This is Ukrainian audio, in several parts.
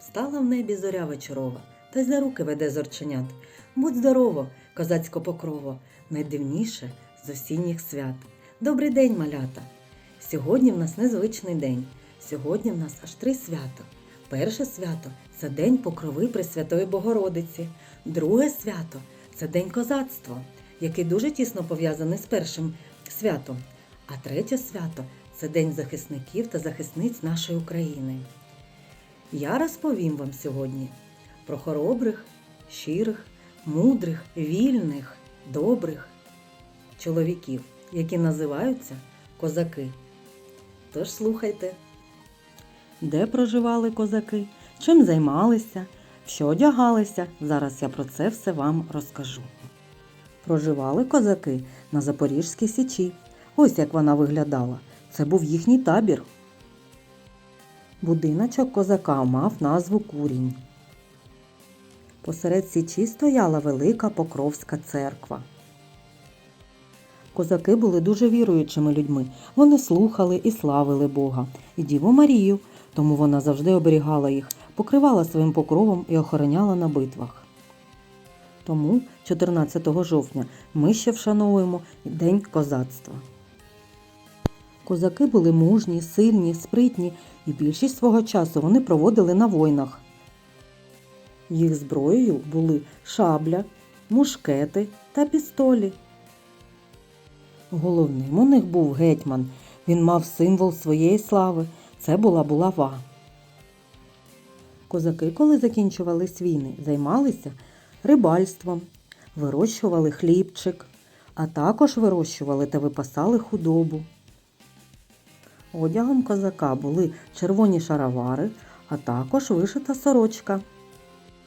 Стала в небі зоря вечорова, та й за руки веде зорченят. Будь здорово, козацько покрово, найдивніше з осінніх свят. Добрий день, малята! Сьогодні в нас незвичний день. Сьогодні в нас аж три свята. Перше свято це День Покрови Пресвятої Богородиці. Друге свято це День козацтва, який дуже тісно пов'язаний з першим святом. А третє свято це День захисників та захисниць нашої України. Я розповім вам сьогодні про хоробрих, щирих, мудрих, вільних, добрих чоловіків, які називаються козаки. Тож слухайте, де проживали козаки, чим займалися, що одягалися. Зараз я про це все вам розкажу. Проживали козаки на Запорізькій січі. Ось як вона виглядала. Це був їхній табір. Будиночок козака мав назву Курінь. Посеред січі стояла велика Покровська церква. Козаки були дуже віруючими людьми. Вони слухали і славили Бога і Діву Марію, тому вона завжди оберігала їх, покривала своїм покровом і охороняла на битвах. Тому 14 жовтня ми ще вшановуємо День козацтва. Козаки були мужні, сильні, спритні, і більшість свого часу вони проводили на войнах. Їх зброєю були шабля, мушкети та пістолі. Головним у них був гетьман. Він мав символ своєї слави. Це була булава. Козаки, коли закінчувались війни, займалися рибальством, вирощували хлібчик, а також вирощували та випасали худобу. Одягом козака були червоні шаровари, а також вишита сорочка.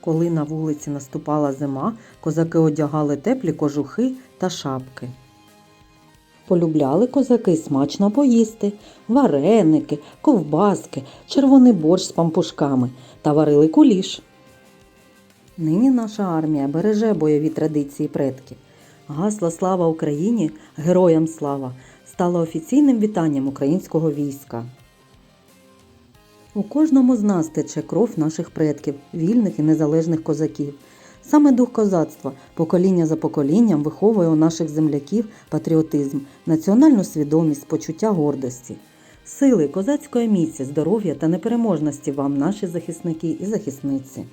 Коли на вулиці наступала зима, козаки одягали теплі кожухи та шапки. Полюбляли козаки смачно поїсти, вареники, ковбаски, червоний борщ з пампушками та варили куліш. Нині наша армія береже бойові традиції предків. Гасло Слава Україні! Героям слава! Стало офіційним вітанням українського війська. У кожному з нас тече кров наших предків, вільних і незалежних козаків. Саме дух козацтва покоління за поколінням виховує у наших земляків патріотизм, національну свідомість, почуття гордості. Сили козацької міці, здоров'я та непереможності вам, наші захисники і захисниці.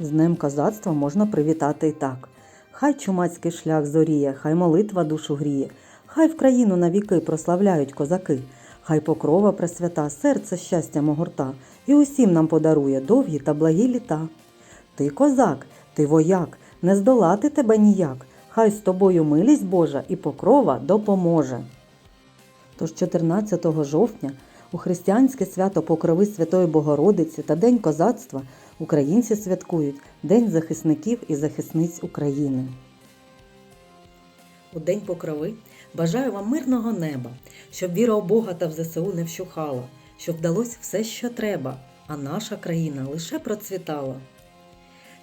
З Днем козацтва можна привітати і так. Хай чумацький шлях зоріє, хай молитва душу гріє, хай в країну навіки прославляють козаки, хай покрова пресвята, серце щастя могорта, і усім нам подарує довгі та благі літа. Ти козак, ти вояк, не здолати тебе ніяк, хай з тобою милість Божа і покрова допоможе. Тож 14 жовтня у християнське свято Покрови Святої Богородиці та День козацтва українці святкують День захисників і захисниць України. У День Покрови бажаю вам мирного неба, щоб віра у Бога та в ЗСУ не вщухала, щоб вдалося все, що треба, а наша країна лише процвітала.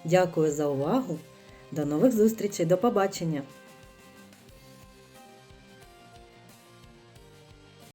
Дякую за увагу. До нових зустрічей, до побачення!